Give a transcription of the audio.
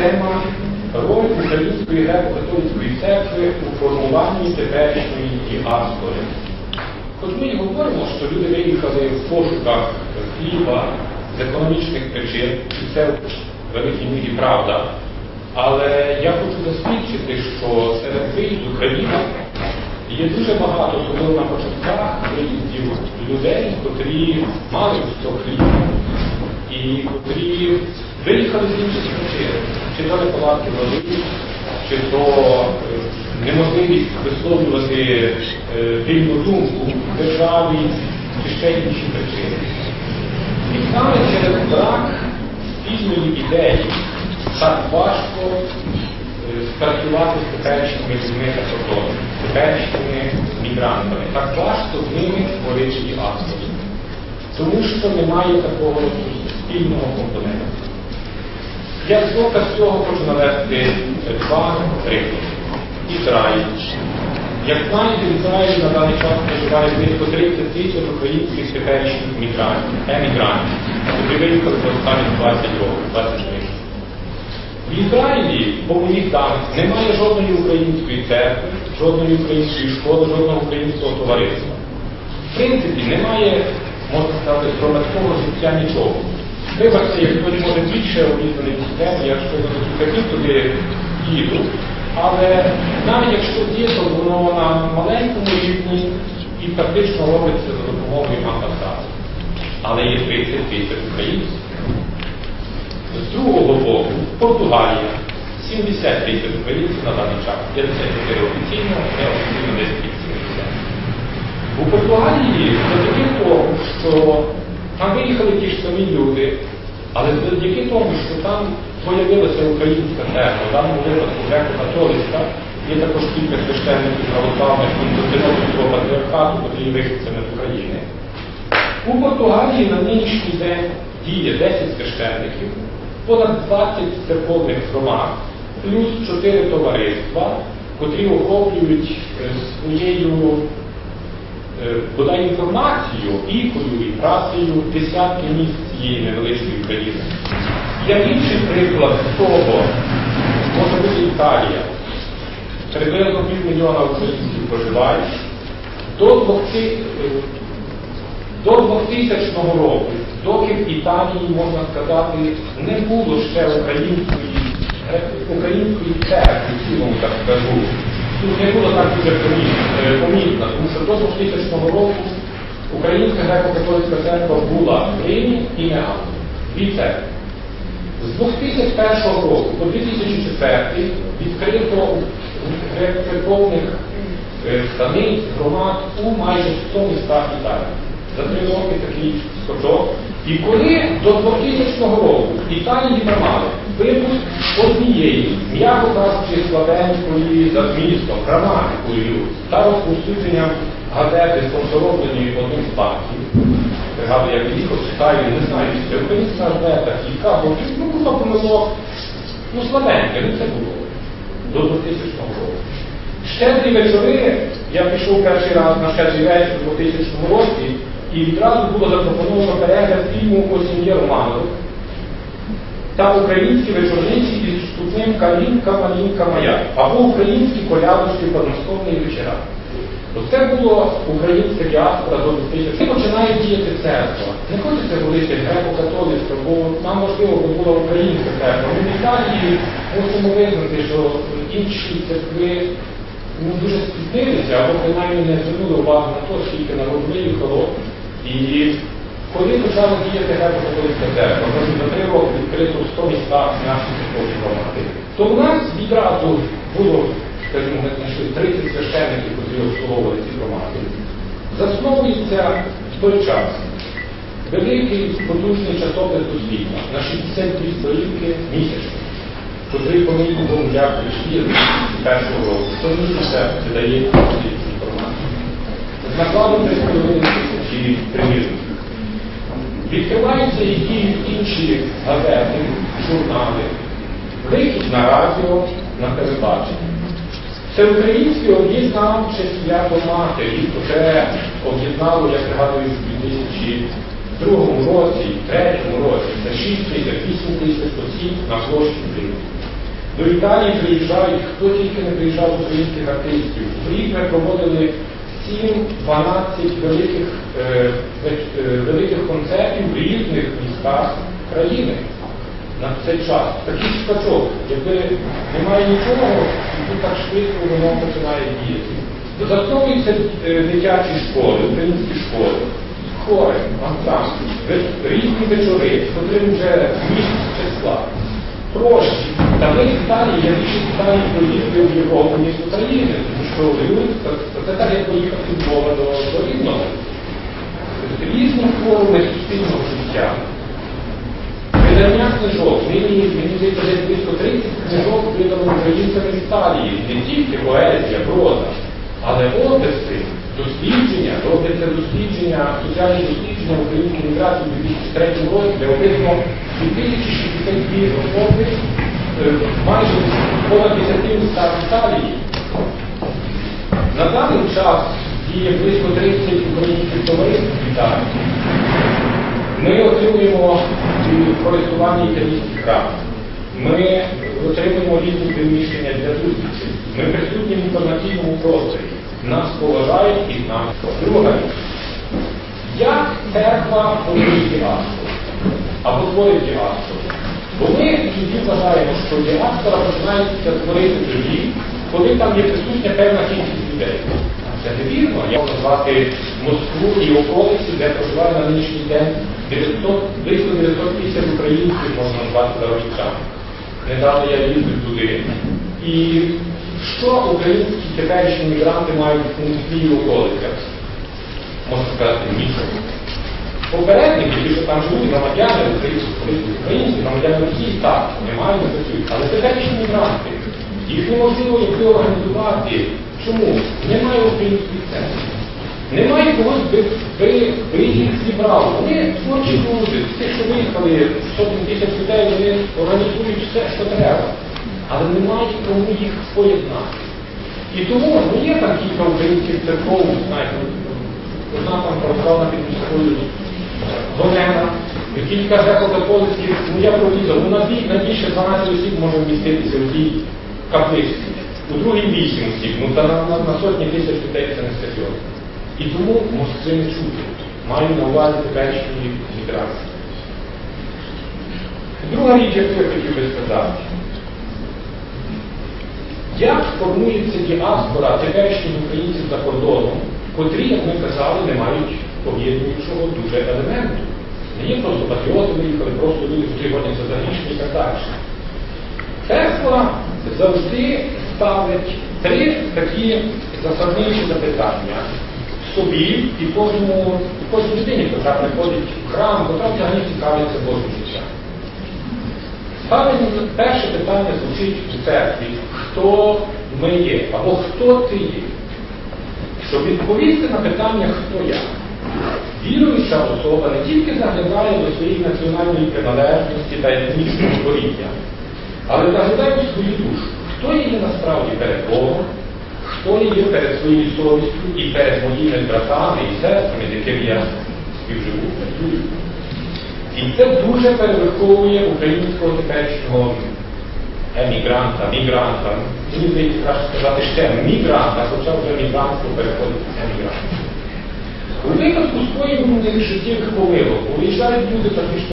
тема роль Української греко-католицької церкви у формуванні теперішньої діаспори. Хоч ми і говоримо, що люди виїхали в пошуках хліба з економічних причин, і це в великій мірі правда. Але я хочу засвідчити, що серед виїзду країни є дуже багато, особливо на початках виїздів людей, котрі мали цього хліба і котрі виїхали з інших причин. Чи то неполадки води, чи то неможливість висловлювати е, вільну думку в державі, чи ще інші причини. І саме через брак спільної ідеї так важко е, спрацювати з теперішніми людьми та кордоном, з теперішніми мігрантами. Так важко з ними створити діаспору. Тому що немає такого спільного компоненту. Як доказ цього хочу навести два приклади. Ізраїль. Як знаєте, в Ізраїлі на даний час проживає близько 30 тисяч українських теперішніх мігрантів, емігрантів, виїхали за останні 20 років, 20 років. В Ізраїлі, по моїх даних, немає жодної української церкви, жодної української школи, жодного українського товариства. В принципі, немає, можна сказати, громадського життя нічого. Вибачте, як хтось може більше обізнаний в тему, якщо я хотів туди їду, але навіть якщо є, воно на маленькому рівні і практично робиться за допомогою амбасади. Але є 30 тисяч українців. З другого боку, Португалія 70 тисяч українців на даний час, 54 офіційно, неофіційно десь під 70. У Португалії завдяки тому, що там виїхали ті ж самі люди, але завдяки тому, що там появилася українська церква, даному випадку греко-католицька, є також кілька священників православних Константинопольського патріархату, які вихідцями з України. У Португалії на нинішній день діє 10 священників, понад 20 церковних громад, плюс 4 товариства, котрі охоплюють е, своєю е, бодай інформацією, ікою і працею десятки місць цієї невеличкої країни. Як інший приклад того, може бути Італія. Приблизно півмільйона українців проживають. До 2000, до 2000 року, доки в Італії, можна сказати, не було ще української, української церкви, в цілому так скажу, тут не було так дуже помітно, тому що до 2000 року Українська греко-католицька церква була в Римі і Неаполі. Дві церкви. З 2001 року по 2004 відкрито церковних станиць, громад у майже 100 містах Італії. За три роки такий скочок. І коли до 2000 року Італії не мали випуск однієї, м'яко кажучи, слабенької за змістом, граматикою та розповсюдженням газети, спонсорованої одним з банків, пригадую, як їхав, читаю, не знаю, це українська газета, яка, бо ну, було помилок, ну, слабеньке, ну це було. До 2000 року. Щедрі вечори, я пішов перший раз на щедрий вечір у 2000 році, і відразу було запропоновано перегляд фільму «О сім'ї Романових» та українські вечорниці із вступним «Калінка, малінка моя» або українські колядочки подмосковної вечора. Оце було українська діаспора до 2000. І починає діяти церква. Не хочеться говорити греко-католицька, бо нам важливо, бо була українська церква. Ми в Італії мусимо визнати, що інші церкви ну, дуже спізнилися, або принаймні не звернули увагу на те, скільки народ виїхало. І коли почала діяти греко-католицька церква, може за три роки відкрито 100 містах наші церковні громади, то в нас відразу було скажімо, ми знайшли 30 священників, які обслуговували ці громади, засновується в той час великий потужний часопис дослідна на 62 сторінки місячно, котрий по моєму як прийшли з першого року, то місяця видає інформацію. З накладом 3,5 тисячі примірників. Відкриваються які інші газети, журнали, вихід на радіо, на телебачення. Всеукраїнське об'єднавче свято матері, вже об'єднало, я пригадую, в 2002 році, 2003 році, це 6 тисяч, 8 тисяч осіб на площі Києва. До Італії приїжджають, хто тільки не приїжджав українських артистів. В рік проводили 7-12 великих, е, е, великих концертів в різних містах країни на цей час. Такий скачок, якби немає нічого, тут так швидко воно починає діяти. Засновуються е, дитячі школи, українські школи, хори, ансамблі, різні вечори, котрі вже місяць числа. Прощі. Та в Італії, я більше в Італії поїздив в Європу, ніж в Україні, це, так, як поїхати з Львова до, до Рівного. Тобто Різні форми суспільного життя. Видання книжок, нині мені здається, десь близько 30 книжок видано українцями в Італії, не тільки поезія, проза, але описи, дослідження, робляться дослідження, соціальні дослідження української міграції у 2003 році, де описано 2062 особи, е, майже понад 10 містах Італії. На даний час діє близько 30 українських товариств в Італії. Ми отримуємо в користуванні італійських прав. Ми отримуємо різні приміщення для зустрічей. Ми присутні в інформаційному просторі. Нас поважають і нас. Друга річ. Як церква формує діаспору? Або творить діаспору? Бо ми тоді вважаємо, що діаспора починається творити тоді, коли там є присутня певна кількість людей. Це не вірно. Я можу назвати Москву і околиці, де проживає на нинішній день 900, близько 950 українців, можна назвати заробітчан. Недавно я їздив туди. І що українські теперішні мігранти мають в і околицях? Можна сказати, нічого. Попередники, ті, що там живуть, громадяни, українські, громадяни Росії, так, немає, не працюють. Але теперішні мігранти, їх неможливо організувати. Чому? Немає українських центрів. Немає когось, би їх зібрав. Вони творчі люди, ті, що виїхали, сотні тисяч людей, вони організують все, що треба. Але немає кому їх поєднати. І тому ну, є там кілька українських церков, знаєте, одна там православна під міською Гонена, кілька греко-католицьких, ну я провідав, ну на бій- на більше 12 осіб може вміститися в тій капличці. У другій 8 осіб, ну та на, на, на сотні тисяч людей це не серйозно. І тому Москви не чути. Маю на увазі теперішньої міграції. Друга річ, яку я хотів би сказати. Як формується діаспора теперішніх українців за кордоном, котрі, як ми казали, не мають поєднуючого дуже елементу. Не є просто патріоти виїхали, просто люди, які гоняться за грішми і так далі. Церква завжди ставить три такі засадничі запитання собі і кожному, і кожній людині, яка приходить в храм, яка взагалі цікавиться Божим життям. Ставить перше питання звучить у церкві, хто ми є, або хто ти є. Щоб відповісти на питання, хто я. Віруюча особа не тільки заглядає до своєї національної приналежності та етнічного творіння, але заглядає у свою душу, хто є насправді перед Богом, хто є перед своєю совістю і перед моїми братами і сестрами, з якими я співживу, працюю. І це дуже перевиховує українського теперішнього емігранта, мігранта. Мені здається, краще сказати ще мігранта, хоча вже мігрантство переходить в емігрант. У випадку скоєння життєвих помилок, виїжджають люди фактично